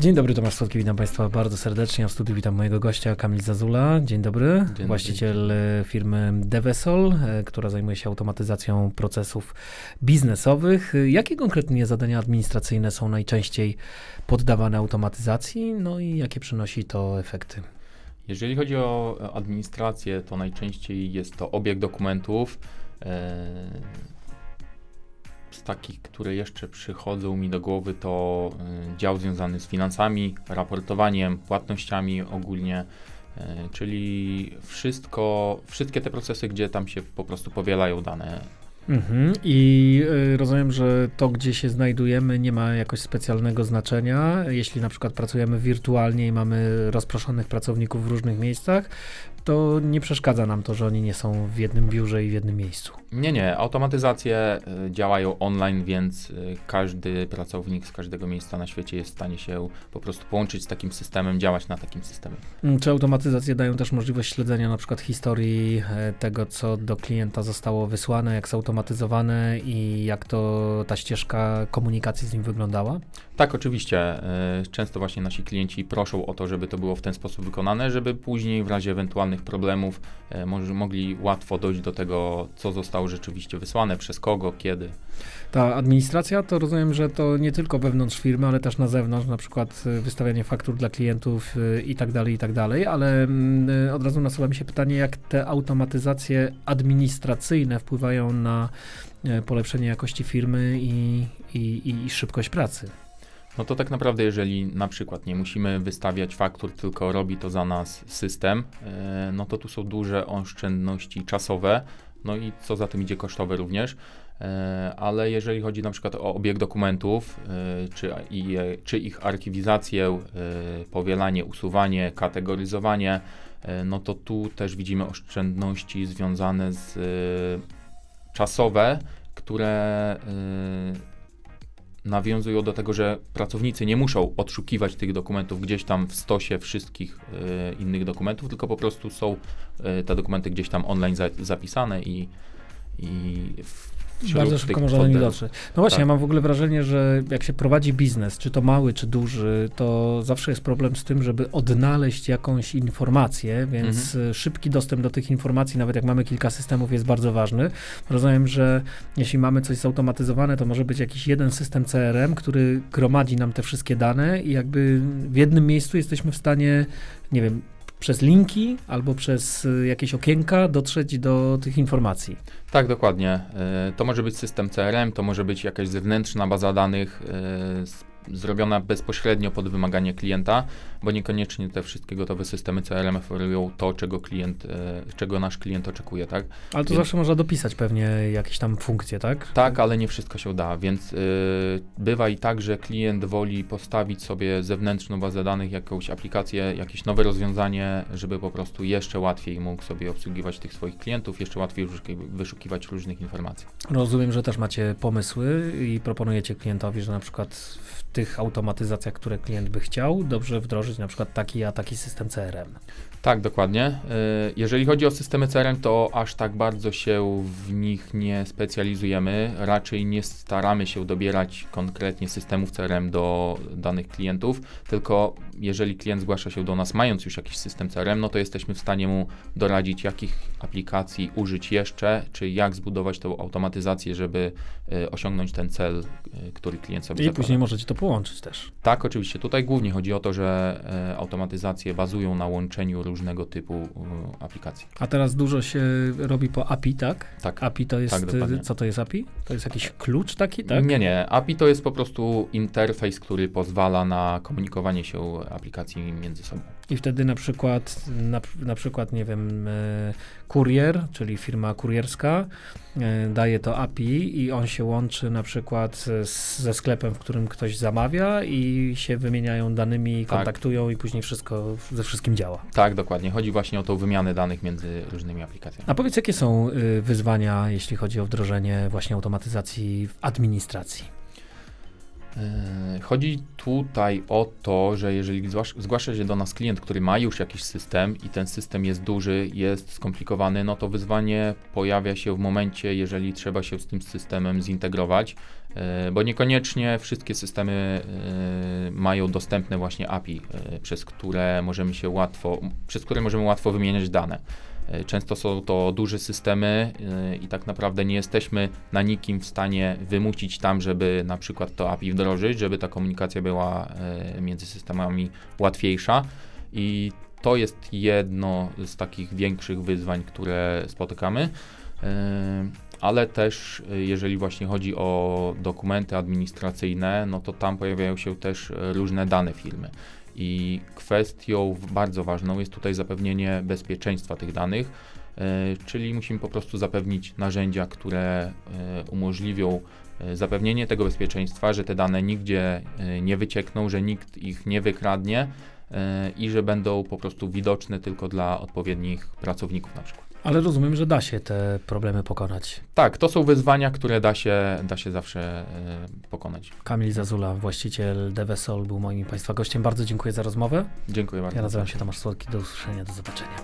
Dzień dobry, Tomasz Słodki, witam Państwa bardzo serdecznie. W studiu witam mojego gościa Kamil Zazula. Dzień dobry. dobry. Właściciel e, firmy Devesol, e, która zajmuje się automatyzacją procesów biznesowych. E, Jakie konkretnie zadania administracyjne są najczęściej poddawane automatyzacji? No i jakie przynosi to efekty? Jeżeli chodzi o administrację, to najczęściej jest to obieg dokumentów. Takich, które jeszcze przychodzą mi do głowy, to e, dział związany z finansami, raportowaniem, płatnościami ogólnie, e, czyli wszystko, wszystkie te procesy, gdzie tam się po prostu powielają dane. Mhm. I e, rozumiem, że to, gdzie się znajdujemy, nie ma jakoś specjalnego znaczenia. Jeśli na przykład pracujemy wirtualnie i mamy rozproszonych pracowników w różnych miejscach, to nie przeszkadza nam to, że oni nie są w jednym biurze i w jednym miejscu. Nie, nie. Automatyzacje e, działają online, więc e, każdy pracownik z każdego miejsca na świecie jest w stanie się po prostu połączyć z takim systemem, działać na takim systemie. Mm, Czy automatyzacje dają też możliwość śledzenia na przykład historii e, tego, co do klienta zostało wysłane, jak zautomatyzowane i jak to ta ścieżka komunikacji z nim wyglądała? Tak, oczywiście. e, Często właśnie nasi klienci proszą o to, żeby to było w ten sposób wykonane, żeby później w razie ewentualnych problemów e, mogli łatwo dojść do tego, co zostało rzeczywiście wysłane, przez kogo, kiedy. Ta administracja to rozumiem, że to nie tylko wewnątrz firmy, ale też na zewnątrz, na przykład e, wystawianie faktur dla klientów e, i tak dalej, i tak dalej, ale mm, od razu nasuwa mi się pytanie, jak te automatyzacje administracyjne wpływają na polepszenie jakości firmy i, i, i szybkość pracy. No to tak naprawdę, jeżeli na przykład nie musimy wystawiać faktur, tylko robi to za nas system, e, no to tu są duże oszczędności czasowe, no i co za tym idzie kosztowe również. E, Ale jeżeli chodzi na przykład o obieg dokumentów, e, czy, czy ich archiwizację, powielanie, usuwanie, kategoryzowanie, no to tu też widzimy oszczędności związane z czasowe, które nawiązują do tego, że pracownicy nie muszą odszukiwać tych dokumentów gdzieś tam w stosie wszystkich e, innych dokumentów, tylko po prostu są e, te dokumenty gdzieś tam online za, zapisane i, i w, Bardzo szybko można do nich dotrzeć. No właśnie, Tak. ja mam w ogóle wrażenie, że jak się prowadzi biznes, czy to mały, czy duży, to zawsze jest problem z tym, żeby odnaleźć jakąś informację, więc Mhm. szybki dostęp do tych informacji, nawet jak mamy kilka systemów, jest bardzo ważny. Rozumiem, że jeśli mamy coś zautomatyzowane, to może być jakiś jeden system CRM, który gromadzi nam te wszystkie dane i jakby w jednym miejscu jesteśmy w stanie, nie wiem, przez linki albo przez y, jakieś okienka dotrzeć do tych informacji. Tak, dokładnie. E, To może być system CRM, to może być jakaś zewnętrzna baza danych e, z- zrobiona bezpośrednio pod wymaganie klienta, bo niekoniecznie te wszystkie gotowe systemy CRM oferują to, czego klient, e, czego nasz klient oczekuje, tak? Ale to Więc- zawsze można dopisać pewnie jakieś tam funkcje, tak? Tak, ale nie wszystko się da, więc y, bywa i tak, że klient woli postawić sobie zewnętrzną bazę danych, jakąś aplikację, jakieś nowe rozwiązanie, żeby po prostu jeszcze łatwiej mógł sobie obsługiwać tych swoich klientów, jeszcze łatwiej wyszuki- wyszukiwać różnych informacji. Rozumiem, że też macie pomysły i proponujecie klientowi, że na przykład w tych automatyzacjach, które klient by chciał, dobrze wdrożyć na przykład taki, a taki system CRM. Tak, dokładnie. Y, Jeżeli chodzi o systemy CRM, to aż tak bardzo się w nich nie specjalizujemy. Raczej nie staramy się dobierać konkretnie systemów CRM do danych klientów, tylko jeżeli klient zgłasza się do nas mając już jakiś system CRM, no to jesteśmy w stanie mu doradzić, jakich aplikacji użyć jeszcze, czy jak zbudować tą automatyzację, żeby y, osiągnąć ten cel, y, który klient sobie I zakłada. później możecie to połączyć też. Tak, oczywiście. Tutaj głównie chodzi o to, że e, automatyzacje bazują na łączeniu różnego typu e, aplikacji. A teraz dużo się robi po API, tak? Tak. API to jest, Tak, dokładnie. y, co to jest API? To jest jakiś klucz taki, tak? Nie, nie. API to jest po prostu interfejs, który pozwala na komunikowanie się aplikacji między sobą. I wtedy na przykład, na, na przykład, nie wiem, e, kurier, czyli firma kurierska, e, daje to API i on się łączy na przykład z, ze sklepem, w którym ktoś zamawia i się wymieniają danymi, Tak. kontaktują i później wszystko ze wszystkim działa. Tak, dokładnie. Chodzi właśnie o tą wymianę danych między różnymi aplikacjami. A powiedz, jakie są y, wyzwania, jeśli chodzi o wdrożenie właśnie automatyzacji w administracji? E, Chodzi tutaj o to, że jeżeli zgłasz- zgłasza się do nas klient, który ma już jakiś system i ten system jest duży, jest skomplikowany, no to wyzwanie pojawia się w momencie, jeżeli trzeba się z tym systemem zintegrować, e, bo niekoniecznie wszystkie systemy e, mają dostępne właśnie API, przez które możemy się łatwo, przez które możemy łatwo wymieniać dane. E, Często są to duże systemy e, i tak naprawdę nie jesteśmy na nikim w stanie wymusić tam, żeby na przykład to API wdrożyć, żeby ta komunikacja była e, między systemami łatwiejsza i to jest jedno z takich większych wyzwań, które spotykamy. Ale też, jeżeli właśnie chodzi o dokumenty administracyjne, no to tam pojawiają się też różne dane firmy. I kwestią bardzo ważną jest tutaj zapewnienie bezpieczeństwa tych danych, e, czyli musimy po prostu zapewnić narzędzia, które e, umożliwią e, zapewnienie tego bezpieczeństwa, że te dane nigdzie nie wyciekną, że nikt ich nie wykradnie i że będą po prostu widoczne tylko dla odpowiednich pracowników na przykład. Ale rozumiem, że da się te problemy pokonać. Tak, to są wyzwania, które da się, da się zawsze e, pokonać. Kamil Zazula, właściciel Devesol, był moim Państwa gościem. Bardzo dziękuję za rozmowę. Dziękuję bardzo. Ja nazywam się Tomasz Słodki. Do usłyszenia, do zobaczenia.